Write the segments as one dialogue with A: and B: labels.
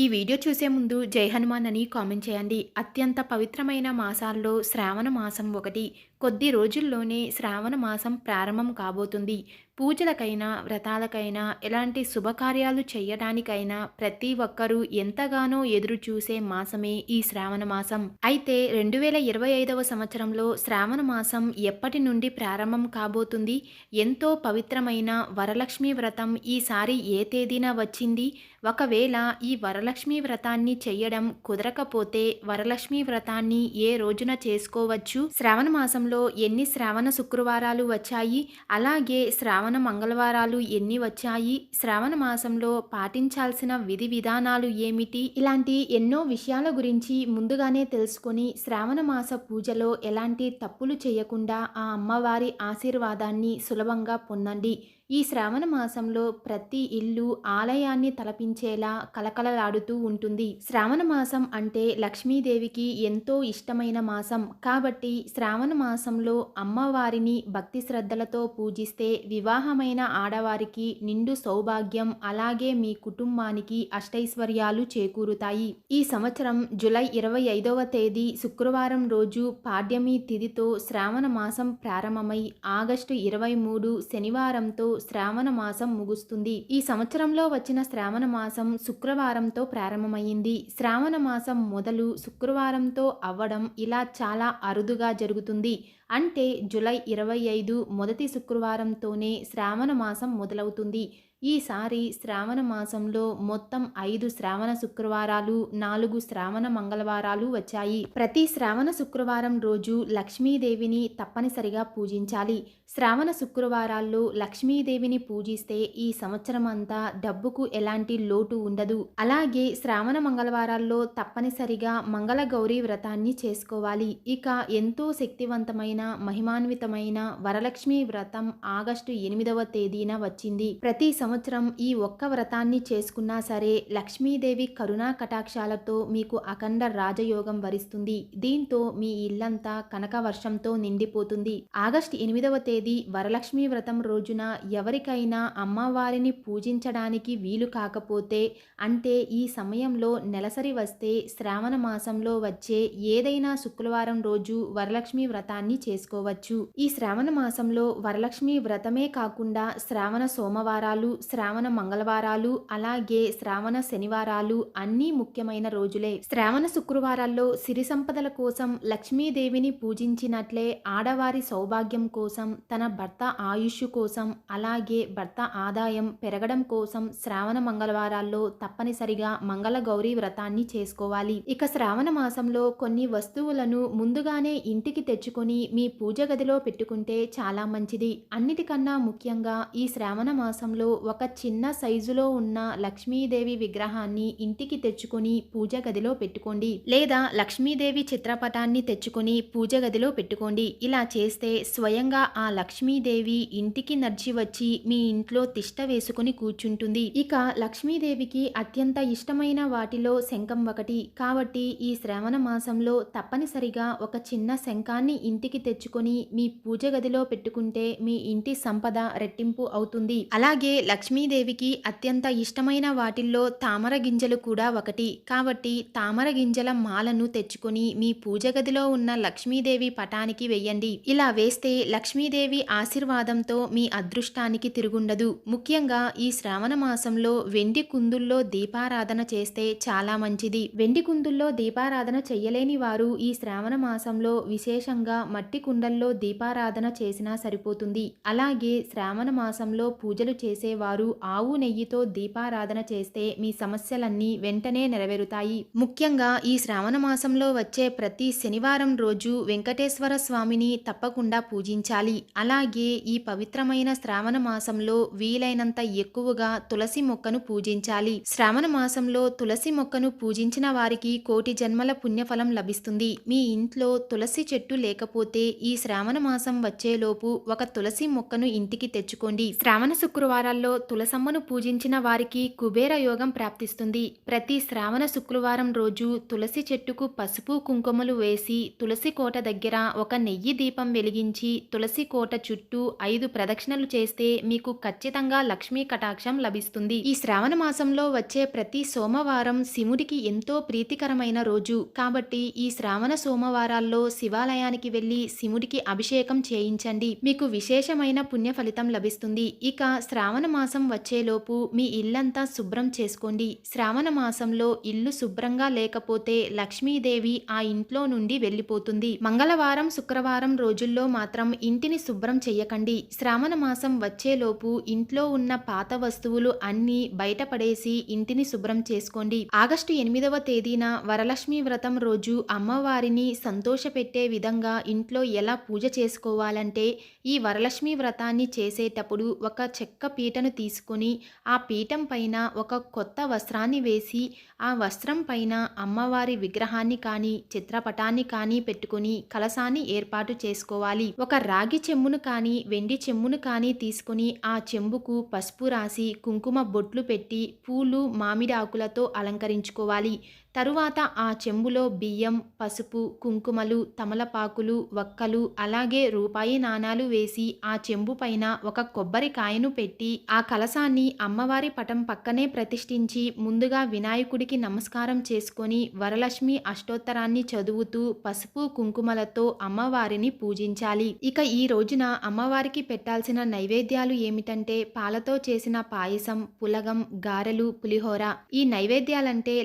A: ఈ వీడియో చూసే ముందు జై హనుమాన్ అని కామెంట్ చేయండి. అత్యంత పవిత్రమైన మాసాల్లో శ్రావణ మాసం ఒకటి. కొద్ది రోజుల్లోనే శ్రావణ మాసం ప్రారంభం కాబోతుంది. పూజలకైనా వ్రతాలకైనా ఎలాంటి శుభకార్యాలు చేయడానికైనా ప్రతి ఒక్కరూ ఎంతగానో ఎదురు చూసే మాసమే ఈ శ్రావణ మాసం. అయితే రెండు వేల ఇరవై ఐదవ సంవత్సరంలో శ్రావణ మాసం ఎప్పటి నుండి ప్రారంభం కాబోతుంది? ఎంతో పవిత్రమైన వరలక్ష్మి వ్రతం ఈసారి ఏ తేదీన వచ్చింది? ఒకవేళ ఈ వరలక్ష్మి వ్రతాన్ని చేయడం కుదరకపోతే వరలక్ష్మి వ్రతాన్ని ఏ రోజున చేసుకోవచ్చు? శ్రావణ మాసంలో ఎన్ని శ్రావణ శుక్రవారాలు వచ్చాయి? అలాగే శ్రావణ మంగళవారాలు ఎన్ని వచ్చాయి? శ్రావణ మాసంలో పాటించాల్సిన విధి విధానాలు ఏమిటి? ఇలాంటి ఎన్నో విషయాల గురించి ముందుగానే తెలుసుకొని శ్రావణ మాస పూజలో ఎలాంటి తప్పులు చేయకుండా ఆ అమ్మవారి ఆశీర్వాదాన్ని సులభంగా పొందండి. ఈ శ్రావణ మాసంలో ప్రతి ఇల్లు ఆలయాన్ని తలపించేలా కలకలలాడుతూ ఉంటుంది. శ్రావణ మాసం అంటే లక్ష్మీదేవికి ఎంతో ఇష్టమైన మాసం. కాబట్టి శ్రావణ మాసం మాసంలో అమ్మవారిని భక్తి శ్రద్ధలతో పూజిస్తే వివాహమైన ఆడవారికి నిండు సౌభాగ్యం అలాగే మీ కుటుంబానికి అష్టైశ్వర్యాలు చేకూరుతాయి. ఈ సంవత్సరం జులై ఇరవై ఐదవ తేదీ శుక్రవారం రోజు పాడ్యమి తిథితో శ్రావణ మాసం ప్రారంభమై ఆగస్టు ఇరవై మూడు శనివారంతో శ్రావణ మాసం ముగుస్తుంది. ఈ సంవత్సరంలో వచ్చిన శ్రావణ మాసం శుక్రవారంతో ప్రారంభమైంది. శ్రావణ మాసం మొదలు శుక్రవారంతో అవ్వడం ఇలా చాలా అరుదుగా జరుగుతుంది. అంటే జులై ఇరవై ఐదు మొదటి శుక్రవారంతోనే శ్రావణ మాసం మొదలవుతుంది. ఈసారి శ్రావణ మాసంలో మొత్తం ఐదు శ్రావణ శుక్రవారాలు నాలుగు శ్రావణ మంగళవారాలు వచ్చాయి. ప్రతి శ్రావణ శుక్రవారం రోజు లక్ష్మీదేవిని తప్పనిసరిగా పూజించాలి. శ్రావణ శుక్రవారాల్లో లక్ష్మీదేవిని పూజిస్తే ఈ సంవత్సరం అంతా డబ్బుకు ఎలాంటి లోటు ఉండదు. అలాగే శ్రావణ మంగళవారాల్లో తప్పనిసరిగా మంగళ గౌరీ వ్రతాన్ని చేసుకోవాలి. ఇక ఎంతో శక్తివంతమైన మహిమాన్వితమైన వరలక్ష్మి వ్రతం ఆగస్టు ఎనిమిదవ తేదీన వచ్చింది. ప్రతి సంవత్సరం ఈ ఒక్క వ్రతాన్ని చేసుకున్నా సరే లక్ష్మీదేవి కరుణా కటాక్షాలతో మీకు అఖండ రాజయోగం వరిస్తుంది. దీంతో మీ ఇల్లంతా కనక వర్షంతో నిండిపోతుంది. ఆగస్టు ఎనిమిదవ తేదీ వరలక్ష్మి వ్రతం రోజున ఎవరికైనా అమ్మవారిని పూజించడానికి వీలు కాకపోతే అంటే ఈ సమయంలో నెలసరి వస్తే శ్రావణ మాసంలో వచ్చే ఏదైనా శుక్రవారం రోజు వరలక్ష్మి వ్రతాన్ని చేసుకోవచ్చు. ఈ శ్రావణ మాసంలో వరలక్ష్మి వ్రతమే కాకుండా శ్రావణ సోమవారాలు శ్రావణ మంగళవారాలు అలాగే శ్రావణ శనివారాలు అన్నీ ముఖ్యమైన రోజులే. శ్రావణ శుక్రవారాల్లో సిరి సంపదల కోసం లక్ష్మీదేవిని పూజించినట్లే ఆడవారి సౌభాగ్యం కోసం తన భర్త ఆయుష్ కోసం అలాగే భర్త ఆదాయం పెరగడం కోసం శ్రావణ మంగళవారాల్లో తప్పనిసరిగా మంగళ గౌరీ వ్రతాన్ని చేసుకోవాలి. ఇక శ్రావణ మాసంలో కొన్ని వస్తువులను ముందుగానే ఇంటికి తెచ్చుకొని మీ పూజ గదిలో పెట్టుకుంటే చాలా మంచిది. అన్నిటికన్నా ముఖ్యంగా ఈ శ్రావణ మాసంలో ఒక చిన్న సైజులో ఉన్న లక్ష్మీదేవి విగ్రహాన్ని ఇంటికి తెచ్చుకొని పూజ గదిలో పెట్టుకోండి. లేదా లక్ష్మీదేవి చిత్రపటాన్ని తెచ్చుకొని పూజ గదిలో పెట్టుకోండి. ఇలా చేస్తే స్వయంగా ఆ లక్ష్మీదేవి ఇంటికి నడిచి వచ్చి మీ ఇంట్లో తిష్ట వేసుకుని కూర్చుంటుంది. ఇక లక్ష్మీదేవికి అత్యంత ఇష్టమైన వాటిలో శంఖం ఒకటి. కాబట్టి ఈ శ్రావణ మాసంలో తప్పనిసరిగా ఒక చిన్న శంఖాన్ని ఇంటికి తెచ్చుకొని మీ పూజ గదిలో పెట్టుకుంటే మీ ఇంటి సంపద రెట్టింపు అవుతుంది. అలాగే లక్ష్మీదేవికి అత్యంత ఇష్టమైన వాటిల్లో తామర గింజలు కూడా ఒకటి. కాబట్టి తామర గింజల మాలను తెచ్చుకొని మీ పూజ గదిలో ఉన్న లక్ష్మీదేవి పటానికి వెయ్యండి ఇలా వేస్తే లక్ష్మీదేవి ఆశీర్వాదంతో మీ అదృష్టానికి తిరుగుండదు. ముఖ్యంగా ఈ శ్రావణ మాసంలో వెండి కుందుల్లో దీపారాధన చేస్తే చాలా మంచిది. వెండి కుందుల్లో దీపారాధన చెయ్యలేని వారు ఈ శ్రావణ మాసంలో విశేషంగా మట్టి కుండల్లో దీపారాధన చేసినా సరిపోతుంది. అలాగే శ్రావణ మాసంలో పూజలు చేసేవారు వారు ఆవు నెయ్యితో దీపారాధన చేస్తే మీ సమస్యలన్నీ వెంటనే నెరవేరుతాయి. ముఖ్యంగా ఈ శ్రావణ మాసంలో వచ్చే ప్రతి శనివారం రోజు వెంకటేశ్వర స్వామిని తప్పకుండా పూజించాలి. అలాగే ఈ పవిత్రమైన శ్రావణ మాసంలో వీలైనంత ఎక్కువగా తులసి మొక్కను పూజించాలి. శ్రావణ మాసంలో తులసి మొక్కను పూజించిన వారికి కోటి జన్మల పుణ్యఫలం లభిస్తుంది. మీ ఇంట్లో తులసి చెట్టు లేకపోతే ఈ శ్రావణ మాసం వచ్చేలోపు ఒక తులసి మొక్కను ఇంటికి తెచ్చుకోండి. శ్రావణ శుక్రవారాల్లో మాసంలో తులసమ్మను పూజించిన వారికి కుబేర యోగం ప్రాప్తిస్తుంది. ప్రతి శ్రావణ శుక్రవారం రోజు తులసి చెట్టుకు పసుపు కుంకుమలు వేసి తులసి కోట దగ్గర ఒక నెయ్యి దీపం వెలిగించి తులసి కోట చుట్టూ ఐదు ప్రదక్షిణలు చేస్తే మీకు ఖచ్చితంగా లక్ష్మీ కటాక్షం లభిస్తుంది. ఈ శ్రావణ మాసంలో వచ్చే ప్రతి సోమవారం శివుడికి ఎంతో ప్రీతికరమైన రోజు. కాబట్టి ఈ శ్రావణ సోమవారాల్లో శివాలయానికి వెళ్ళి శివుడికి అభిషేకం చేయించండి. మీకు విశేషమైన పుణ్య ఫలితం లభిస్తుంది. ఇక శ్రావణ మాసం వచ్చేలోపు మీ ఇల్లంతా శుభ్రం చేసుకోండి. శ్రావణ మాసంలో ఇల్లు శుభ్రంగా లేకపోతే లక్ష్మీదేవి ఆ ఇంట్లో నుండి వెళ్ళిపోతుంది. మంగళవారం శుక్రవారం రోజుల్లో మాత్రం ఇంటిని శుభ్రం చెయ్యకండి. శ్రావణ మాసం వచ్చేలోపు ఇంట్లో ఉన్న పాత వస్తువులు అన్నీ బయటపడేసి ఇంటిని శుభ్రం చేసుకోండి. ఆగస్టు ఎనిమిదవ తేదీన వరలక్ష్మి వ్రతం రోజు అమ్మవారిని సంతోషపెట్టే విధంగా ఇంట్లో ఎలా పూజ చేసుకోవాలంటే ఈ వరలక్ష్మి వ్రతాన్ని చేసేటప్పుడు ఒక చెక్క పీటను తీసుకొని ఆ పీఠం పైన ఒక కొత్త వస్త్రాన్ని వేసి ఆ వస్త్రం పైన అమ్మవారి విగ్రహాన్ని కానీ చిత్రపటాన్ని కానీ పెట్టుకుని కలసాన్ని ఏర్పాటు చేసుకోవాలి. ఒక రాగి చెమ్మును కానీ వెండి చెమ్మును కానీ తీసుకుని ఆ చెంబుకు పసుపు రాసి కుంకుమ బొట్లు పెట్టి పూలు మామిడి ఆకులతో అలంకరించుకోవాలి. తరువాత ఆ చెంబులో బియ్యం పసుపు కుంకుమలు తమలపాకులు వక్కలు అలాగే రూపాయి నాణాలు వేసి ఆ చెంబు పైన ఒక కొబ్బరికాయను పెట్టి ఆ కలసాన్ని అమ్మవారి పటం పక్కనే ప్రతిష్ఠించి ముందుగా వినాయకుడికి నమస్కారం చేసుకొని వరలక్ష్మి అష్టోత్తరాన్ని చదువుతూ పసుపు కుంకుమలతో అమ్మవారిని పూజించాలి. ఇక ఈ రోజున అమ్మవారికి పెట్టాల్సిన నైవేద్యాలు ఏమిటంటే పాలతో చేసిన పాయసం పులగం గారెలు పులిహోర. ఈ నైవేద్యాలంటే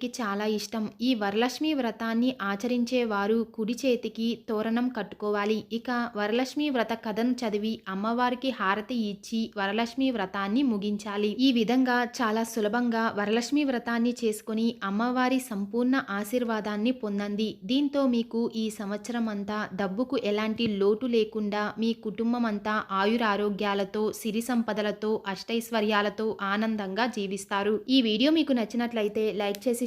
A: లక్ష్మీదేవికి చాలా ఇష్టం. ఈ వరలక్ష్మి వ్రతాన్ని ఆచరించేవారు కుడి చేతికి తోరణం కట్టుకోవాలి. ఇక వరలక్ష్మి వ్రత కథను చదివి అమ్మవారికి హారతి ఇచ్చి వరలక్ష్మి వ్రతాన్ని ముగించాలి. ఈ విధంగా చాలా సులభంగా వరలక్ష్మి వ్రతాన్ని చేసుకుని అమ్మవారి సంపూర్ణ ఆశీర్వాదాన్ని పొందండి. దీంతో మీకు ఈ సంవత్సరం అంతా డబ్బుకు ఎలాంటి లోటు లేకుండా మీ కుటుంబం అంతా ఆయురారోగ్యాలతో సిరి సంపదలతో అష్టైశ్వర్యాలతో ఆనందంగా జీవిస్తారు. ఈ వీడియో మీకు నచ్చినట్లయితే లైక్ చేసి